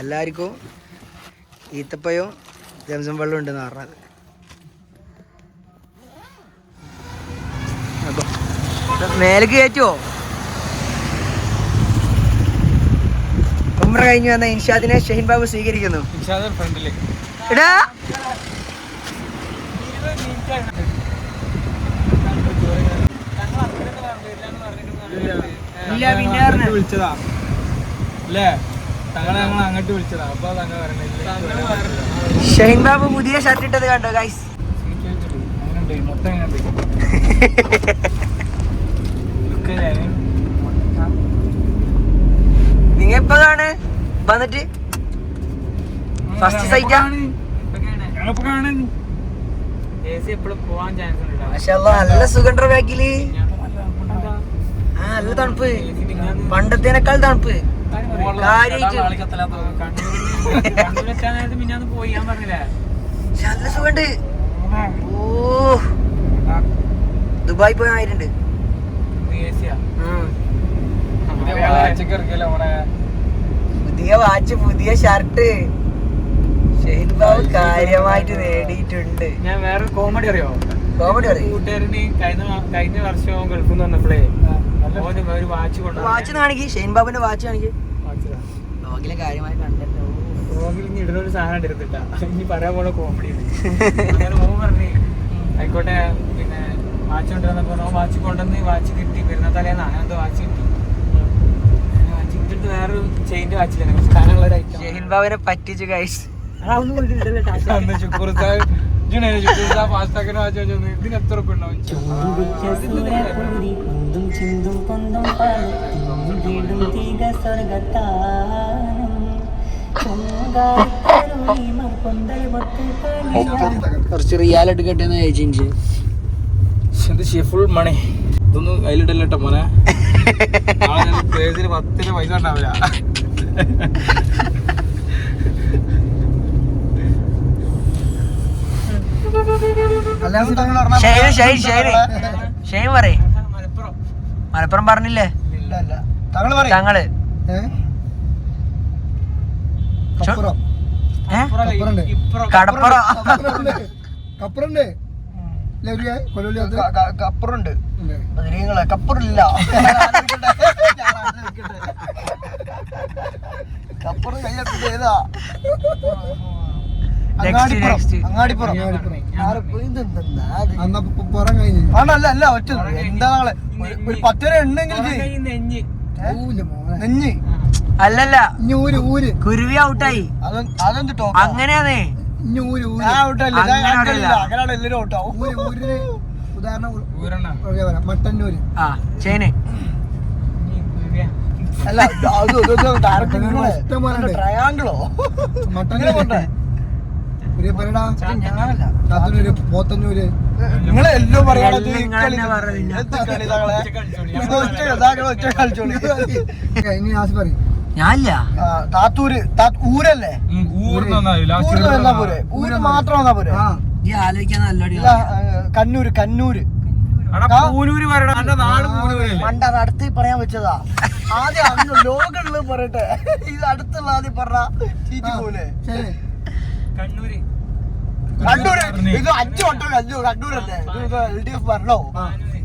എല്ലാവർക്കും ഈത്തപ്പഴവും ജംസം വെള്ളം ഉണ്ടെന്ന് പറഞ്ഞത്. മേലേക്ക് കയറ്റുമോ ഉമ്ര കഴിഞ്ഞു വന്ന ഇൻഷാദിനെ ഷഹീൻ ബാബു സ്വീകരിക്കുന്നു. ഇല്ല, പിന്നെ. വിളിച്ചതാ? അല്ലേ? ഷഹീൻ ബാബു പുതിയ ഷർട്ട് ഇട്ടത് കണ്ടോ ഗൈസ് നിങ്ങ ഇപ്പൊ വന്നിട്ട് ഫസ്റ്റ് സൈറ്റാ നല്ല സുഖണ്ടോ ബാക്കിൽ? ആ നല്ല തണുപ്പ്. പണ്ടത്തേനേക്കാൾ തണുപ്പ്. നല്ല സുഖണ്ട്. ഓ ദുബായ് പോയ ആയിട്ടുണ്ട്. പുതിയ വാച്ച്. പുതിയ ഷർട്ട്. ബാബു കാര്യമായിട്ട് നേടിയിട്ടുണ്ട്. ഞാൻ വേറെ കോമഡി അറിയോ? കോമഡി അറിയോ? കൂട്ടുകാരന് കഴിഞ്ഞ കഴിഞ്ഞ വർഷം ഗൾഫിൽ നിന്ന് വന്നപ്പോഴേ വാച്ച് കാണിക്ക്. ഷെയ്ൻ ബാബുന്റെ വാച്ച് കാണിക്ക്. ലോകിലെ കാര്യമായി കണ്ടല്ലോ റോഗിൽ ഇനി ഇടുന്നൊരു സാധനം എടുത്തിട്ട ഇനി പറയാൻ പോലെ കോമഡി പറഞ്ഞു ആയിക്കോട്ടെ പിന്നെ വാച്ച് കൊണ്ടുവന്നപ്പോ വാച്ച് കൊണ്ടുവന്ന് വാച്ച് കിട്ടി. പെരുന്ന തലേന്ന് അങ്ങനത്തെ വാച്ച് കിട്ടി. വാച്ച് കിട്ടിട്ട് വേറൊരു ചെയിന്റെ വാച്ചില്ല കുറച്ച് ഒരു ഐറ്റം ഷെയ്ൻ ബാബുനെ പറ്റിച്ചു ഗൈസ് അതൊന്നും കുറച്ച് റിയാലിറ്റി കെട്ടിയെന്ന് എന്ത് ഫുൾ മണി ഇതൊന്നും കയ്യിലിടല്ലോ മോനെ. പേജിന് പത്തിന് പൈസ ഉണ്ടാവില്ല. ഷെയ്ൻ ഷെയ്ൻ ഷെയ്ൻ ഷെയ്ൻ പറയേ. മലപ്പുറം. പറഞ്ഞില്ലേ? തങ്ങൾ കടപ്പുറം. കപ്പറുണ്ട്. കപ്പറുണ്ട്. നിങ്ങളെ കപ്പറില്ല. കപ്പറ് പുറം കഴിഞ്ഞു ആണല്ല അല്ല ഒറ്റ എന്താ ഒരു പത്ത് വരെ ഉണ്ടെങ്കിൽ പുറം നെഞ്ഞ്. മോനെ. നെഞ്ഞ്. അല്ലല്ല ഊര് ഊര് കുരുവി ഔട്ടായി. അതെന്തിട്ടോ അങ്ങനെയാന്നേ ഇനി ഊര് ഊര് അങ്ങനെ ഔട്ടല്ല. ഊര് ഊരിന് ഉദാഹരണം ഉ- ഊരണ. പറയാ പറയാം മട്ടന്നൂര് ആ ചേനെ. അല്ല. ട്രയാങ്കിളോ മട്ടന്നൂര് പറയടാ ചാത്തന്നൂര് പോത്തന്നൂര്. നിങ്ങളെ എല്ലാം പറയാണത് ഇനി ആസ് പറയും. ഞാനില്ല. താത്തൂര് ഊരല്ലേ? ഊര് വന്നാ പോരെ. ഊര് മാത്രം വന്നാ പോരെ. കണ്ണൂര് കണ്ണൂര്. പണ്ട് അത് അടുത്ത് പറയാൻ വെച്ചതാ. ആദ്യം അന്ന് ലോകമുള്ളത് പറയട്ടെ ഇത് അടുത്തുള്ള ആദ്യം പറഞ്ഞ ചീറ്റി പോലെ ശരി. കണ്ണൂര്. കണ്ണൂര്? ഇത് അഞ്ചു വട്ടം കണ്ണൂർ കണ്ണൂരല്ലേ എൽ ഡി എഫ് പറഞ്ഞോ?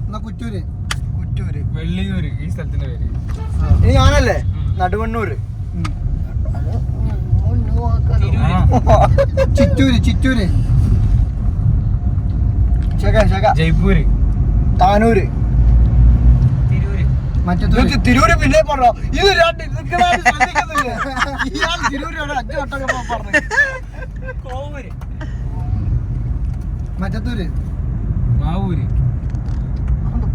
എന്നാ കുറ്റൂര്? കുറ്റൂര്. വെള്ളിയൂര് ഈ സ്ഥലത്തിന്റെ പേര്. ഇനി ഞാനല്ലേ? നടുവണ്ണൂര്. ചിറ്റൂര് ചിറ്റൂര്. ജയ്പൂര്. താനൂര്. ഇതൊക്കെ തിരൂര് പിന്നെ പറഞ്ഞോ? ഇത് രണ്ട് ഇയാൾ തിരൂരാണ് അഞ്ചു വട്ടം പറഞ്ഞു. മറ്റത്തൂര്? മാവൂര്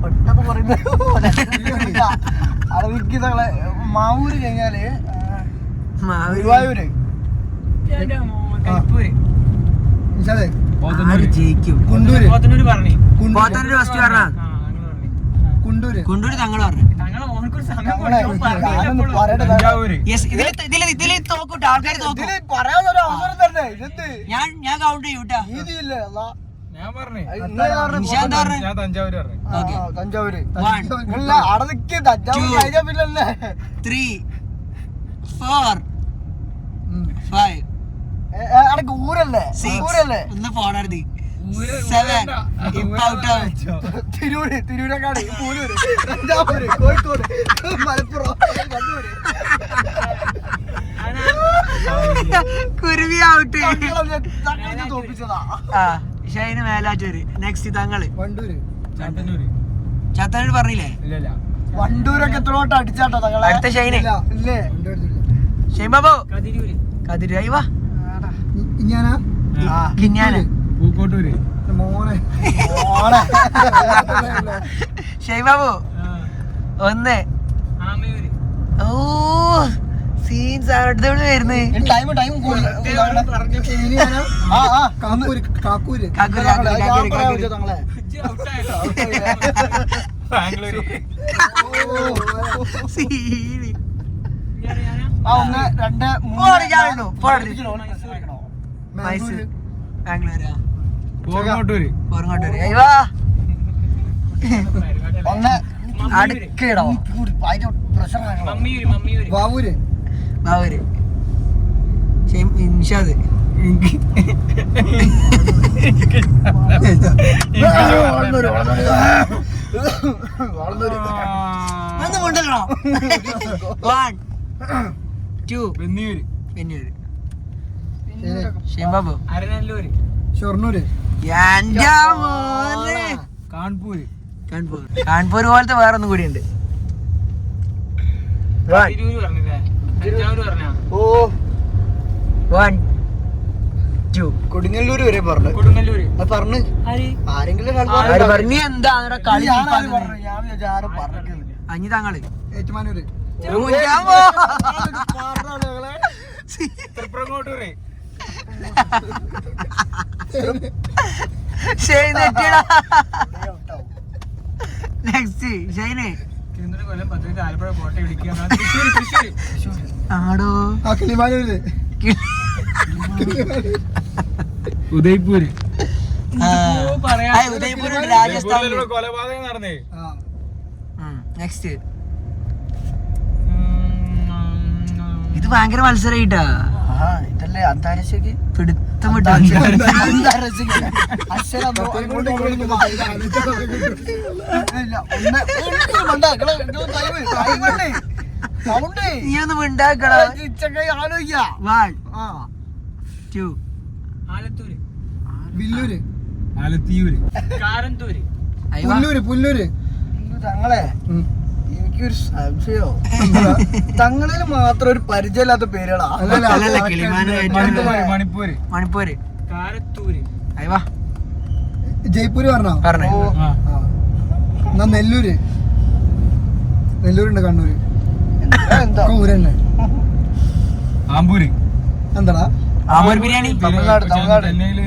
പെട്ടെന്ന് പറയുന്നത് അറബിക്ക് തങ്ങളെ മാവൂര് കഴിഞ്ഞാൽ ഗുരുവായൂര്. കുണ്ടൂര്. കുണ്ടൂര്. കുണ്ടൂര്. തങ്ങൾ പറഞ്ഞു? ഇതിൽ തോക്കൂട്ടോ ആൾക്കാർ തോക്കും ഇതിൽ പറയാനൊരു അവസരം തന്നെ ഇതെന്ത്? ഞാൻ ഞാൻ കൗണ്ട് ചെയ്യൂട്ടാ ഞാൻ തഞ്ചാവൂര് പറഞ്ഞു. ആ, ഓക്കേ. ആ, തഞ്ചാവൂര് പിന്നല്ലേ. ത്രീ ഫോർ ഫൈവ് അടക്ക് ഊരല്ലേ? ഊരല്ലേ? ഒന്ന് ഔട്ടാവും തിരൂര് തിരൂരക്കാട് പൂനൂര്. തഞ്ചാവൂര് കോഴിക്കോട്. മലപ്പുറം കണ്ണൂര്. കുരുവി ഔട്ട് ഷൈന് മേലാറ്റൂര്. നെക്സ്റ്റ് തങ്ങൾ. വണ്ടൂര്. ചത്തനൂര് പറഞ്ഞില്ലേ? ഇല്ല ഇല്ല. വണ്ടൂരൊക്കെ എത്രയോട്ട് അടിച്ചാട്ടോ തങ്ങളെ? അടുത്ത ഷൈന്. ഇല്ല ഇല്ലേ? വണ്ടൂർ ജില്ല ഷൈൻ ബാബു. കതിരൂര്. കതിര് അയ്യവാ ഞാനാ കിഞ്ഞാന് പൂക്കോട്ടൂര്. മോനെ. ഓളെ ഷൈൻ ബാബു ഒന്ന്. ഓ സീൻസ് വരുന്നത് ടൈം ടൈം ആ കാക്കൂര് കാക്കൂര്. ഒന്ന് രണ്ട് മൂന്ന്? മൈസൂർ ബാംഗ്ലൂരാ. ഒന്ന് അടുക്കിടോ. ബാവൂര് ഇൻഷാദ് മുണ്ടല്ലോ വൺ ടു വെന്നിയൂര് അരനല്ലൂര്. ഷൊർണൂര് കാൺപൂര് കാൺപൂർ കാൺപൂർ പോലത്തെ വേറെ ഒന്നും കൂടി ഉണ്ട് ഓ വൺ ടു കൊടുങ്ങല്ലൂര് വരെ പറഞ്ഞു കൊടുങ്ങല്ലൂര് അത് പറഞ്ഞു ആരെങ്കിലും പറഞ്ഞു. എന്താ കളി അഞ്ഞി താങ്കൾ ഏറ്റുമാനൂര് തൃപ്രങ്ങോട്ടൂര് ആടോ. ഉദയ്പൂര്. ഉദയ്പൂർ രാജസ്ഥാൻ ഉദയ്പൂരിലൂടെ കൊലപാതകം നടന്നേ. ആ. നെക്സ്റ്റ് ഇത് ഭയങ്കര മത്സരമായിട്ടാ ആ ഇതല്ലേ അന്താരാഷ്ട്രക്ക് പിടുത്തം വിട്ടു. നീ ഒന്ന് മിണ്ടാക്കടാ. വൺ ആ. ടു ആലത്തൂര്. വില്ലൂര്. ആലത്തിയൂര്. കാരന്തൂര്. പുല്ലൂര് പുല്ലൂര്. ഉം. എനിക്കൊരു സംശയോ. തങ്ങളിൽ മാത്രം ഒരു പരിചയമില്ലാത്ത പേരുകളാ. മണിപ്പൂര്. മണിപ്പൂര്. കാരത്തൂര്. അയ്യവാ ജയ്പൂര് പറഞ്ഞോ? പറഞ്ഞോ. എന്നാ നെല്ലൂര്. നെല്ലൂരുണ്ട് കണ്ണൂര്. എന്താ? ഒക്കെ ഊര് തന്നെ ആമ്പൂര്. എന്താടാ? ആമ്പൂർ ബിരിയാണി. തമിഴ്നാട്, തമിഴ്നാട്.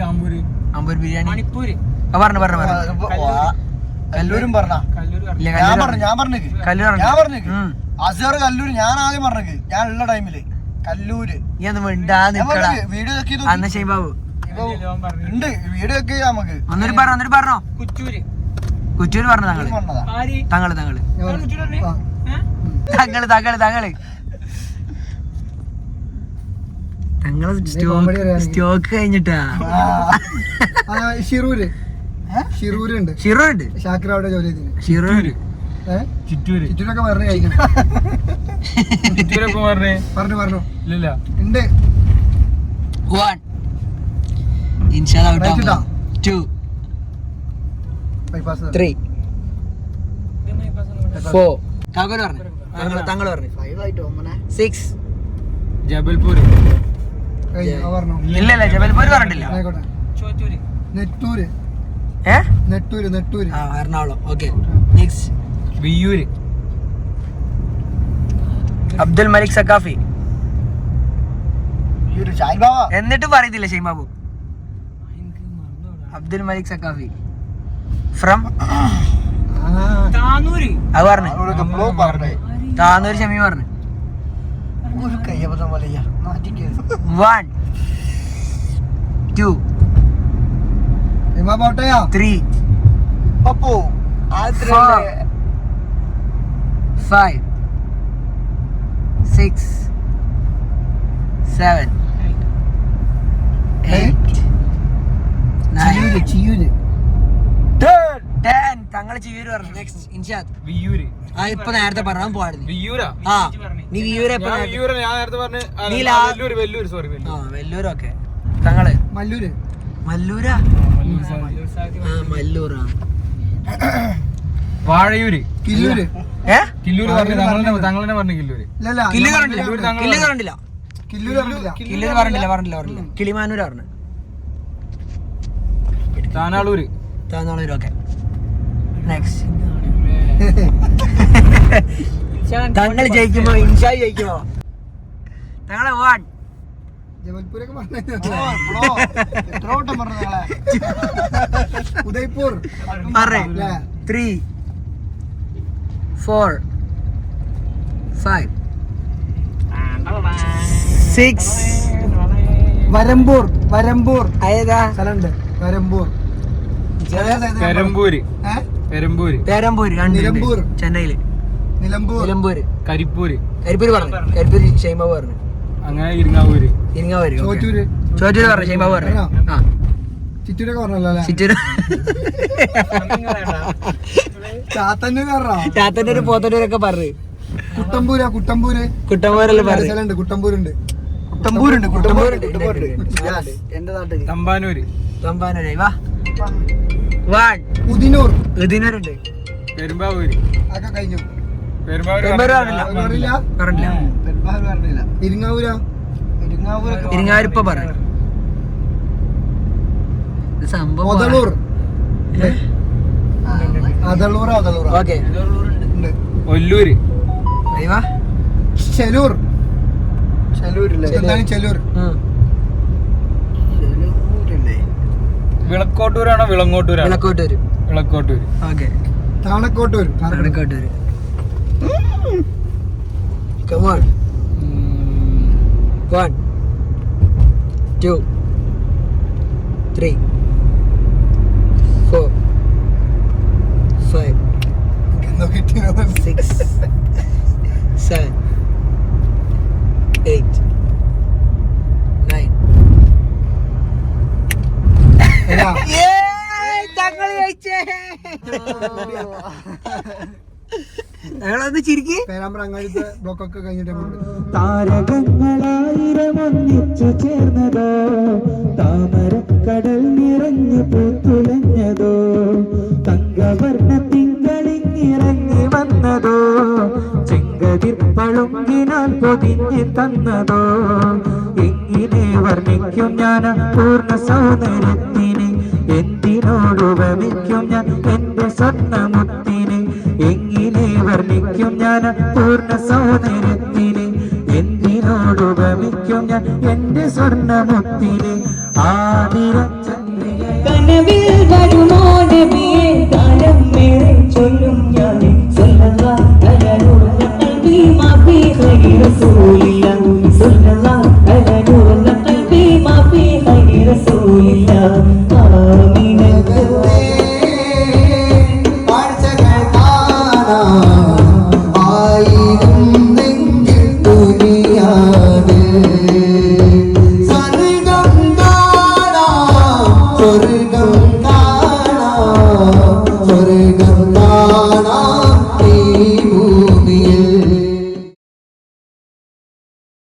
ആമ്പൂര്. ആമ്പൂർ ബിരിയാണി. മണിപ്പൂര്. പറഞ്ഞു പറഞ്ഞു കല്ലൂരും പറഞ്ഞു കല്ലൂരും. പറഞ്ഞ. ഇല്ല ഞാൻ പറഞ്ഞു ഞാൻ പറഞ്ഞു. ഞാൻ പറഞ്ഞു അസർ കല്ലൂര് ഞാൻ ആദ്യം പറഞ്ഞു ഞാൻ ഉള്ള ടൈമിൽ കല്ലൂര്. വീഡിയോ ഉണ്ട് വീഡിയോ ഒക്കെ നമുക്ക്. ഒന്നൊരു പറഞ്ഞോ ഒന്നൊരു പറഞ്ഞോ? കുറ്റൂര് കുറ്റൂര് പറഞ്ഞു തങ്ങൾ? തങ്ങൾ തങ്ങൾ? തങ്ങൾ തങ്ങൾ തങ്ങൾ തങ്ങൾ. സ്റ്റോക്ക്. കഴിഞ്ഞിട്ടാ. ഷിറൂര്. ഷിറൂരുണ്ട്. ഷിറു ഉണ്ട് ഷാക്കിർ അവിടെ ജോലി ചെയ്തിന്. ഷിറു ഉണ്ട് ഏഹ് ചിറ്റൂര്. ചുറ്റൂരൊക്കെ പറഞ്ഞു കഴിക്കണം. ചിറ്റൂരൊക്കെ പറഞ്ഞേ. പറഞ്ഞു പറഞ്ഞു. ഇല്ലില്ല. ഉണ്ട്. വൺ ഇൻഷാ ഇട്ടാ? To bypass three? ഫോർ താങ്കൾ പറഞ്ഞു. തങ്ങൾ പറഞ്ഞു. ഫൈവ് ആയിട്ട് ഒമ്മനെ സിക്സ് ജബൽപൂര്. കഴിഞ്ഞു ഇല്ല ഇല്ല ജബൽപൂർ പറഞ്ഞിട്ടില്ല. നെറ്റൂര് നെട്ടൂര് നെട്ടൂര് നെട്ടൂര്. ആ എറണാകുളം. ഓക്കെ. നെക്സ്റ്റ് അബ്ദുൽ മലിക് സക്കാഫി എന്നിട്ട് പറയത്തില്ല ഷൈബാബു ബാബു. അബ്ദുൽ മലിക് സക്കാഫി ഫ്രം താനൂര്. അത് പറഞ്ഞു. താന്നൂർ ഷമി പറഞ്ഞു. One two Hima പോട്ടയാ three Pappu five six seven Chiyur Chiyur പറഞ്ഞു. നെക്സ്റ്റ് ഇൻഷാദ്. വിയൂര് ആ ഇപ്പൊ നേരത്തെ പറഞ്ഞു പോയായിരുന്നു വിയൂരാ ആ. നീ വിയൂരെ വിയൂര ഞാൻ നേരത്തെ പറഞ്ഞു നീ ലാ- വെല്ലൂർ വെല്ലൂര് സോറി ആ വെല്ലൂർ ഓക്കെ തങ്ങൾ. മല്ലൂര്. മല്ലൂരാ? ആ മല്ലൂറാ. വാഴയൂര്. കില്ലൂര്. ഏ? കില്ലൂര് പറഞ്ഞു തങ്ങളെ തങ്ങളെ പറഞ്ഞു കില്ലൂര് കണ്ടില്ല കണ്ടില്ല പറഞ്ഞില്ല. പറഞ്ഞില്ല പറഞ്ഞില്ല കിളിമാനൂർ പറഞ്ഞു താനാളൂര്. താന്നാളൂരൊക്കെ നെക്സ്റ്റ് തങ്ങൾ ജയിക്കുമ്പോ ഇൻഷാ ജയിക്കുമോ തങ്ങളെ വാൺ. ജബൽപൂരൊക്കെ പറഞ്ഞു Udaipur. Three four five six Varampur Varampur. ഏതാ? സ്ഥലമുണ്ട്. വരമ്പൂർ. പെരമ്പൂര്? പെരമ്പൂര്. പേരമ്പൂര് നിലമ്പൂർ. ചെന്നൈയിൽ. നിലമ്പൂർ. നിലമ്പൂര്. കരിപ്പൂര്. കരിപ്പൂര് പറഞ്ഞു. കരിപ്പൂര് ഷെയ്മാവ് പറഞ്ഞു. അങ്ങനെ ഇരിങ്ങാവൂര്. ഇരിങ്ങാവൂര്. ചോറ്റൂര്. ചോറ്റൂര് പറഞ്ഞു ഷെയ്മാവ് പറഞ്ഞു? ആ. ചിറ്റൂരൊക്കെ പറഞ്ഞല്ലോ ചിറ്റൂര്. ചാത്തന്നൂർ പറഞ്ഞോ? ചാത്തന്നൂര് പോത്തന്നൂരൊക്കെ പറഞ്ഞു. കുട്ടമ്പൂരാ കുട്ടമ്പൂര്. കുട്ടമ്പൂരല്ലേ പറഞ്ഞു. കുട്ടമ്പൂരുണ്ട്. കുട്ടമ്പൂരുണ്ട് കുട്ടമ്പൂരുണ്ട്, എന്റെ നാട്ടിൽ. തമ്പാനൂര്. തമ്പാനൂരായി വാ. വൺ. ഉദിനൂർ. ഇതിനൂരുണ്ട് പെരുമ്പാവൂര്. ഒക്കെ കഴിഞ്ഞു. പെരുമ്പാവൂര് പറഞ്ഞില്ല. പറഞ്ഞില്ല. ഇരിങ്ങാവൂരാ? പറഞ്ഞു ഇത് സംഭവം ഓക്കെ. ഒല്ലൂര് ചെലൂർ. ചെലൂർ. വിളക്കോട്ടൂരാണോ വിളങ്ങോട്ടൂരാണോ? Vilakkottur. Vilakkottur. Okay. Thanakkottur Thanakkottur. Come on One, two, three, four, five, six, seven, eight, nine. Yeah! Yay! ഞങ്ങളൊന്ന് ചിരിക്ക്? ബ്ലോക്ക് ഒക്കെ കഴിഞ്ഞിട്ടുണ്ട് താരകങ്ങളായിരമൊന്നിച്ചു ചേർന്നതോ? താമരക്കടൽ നിറഞ്ഞു പൂത്തുലഞ്ഞതോ? തങ്കവർണ തിങ്കളിങ്ങിറങ്ങി വന്നതോ? ചെങ്കതിർ പളുങ്കിനാൽ പൊതിഞ്ഞു തന്നതോ? എങ്ങനെ വർണിക്കും ഞാൻ പൂർണ സൗന്ദര്യത്തിന്? എന്തിനോടുപമിക്കും ഞാൻ എന്റെ എങ്ങനെ വർണിക്കും പൂർണ പൂർണ എന്തിനോട് എന്തിനോടുപമിക്കും ഞാൻ എന്റെ സ്വർണമുത്തിന് ആതിര ചന്ദ്രിക. കനവിൽ വരുമോ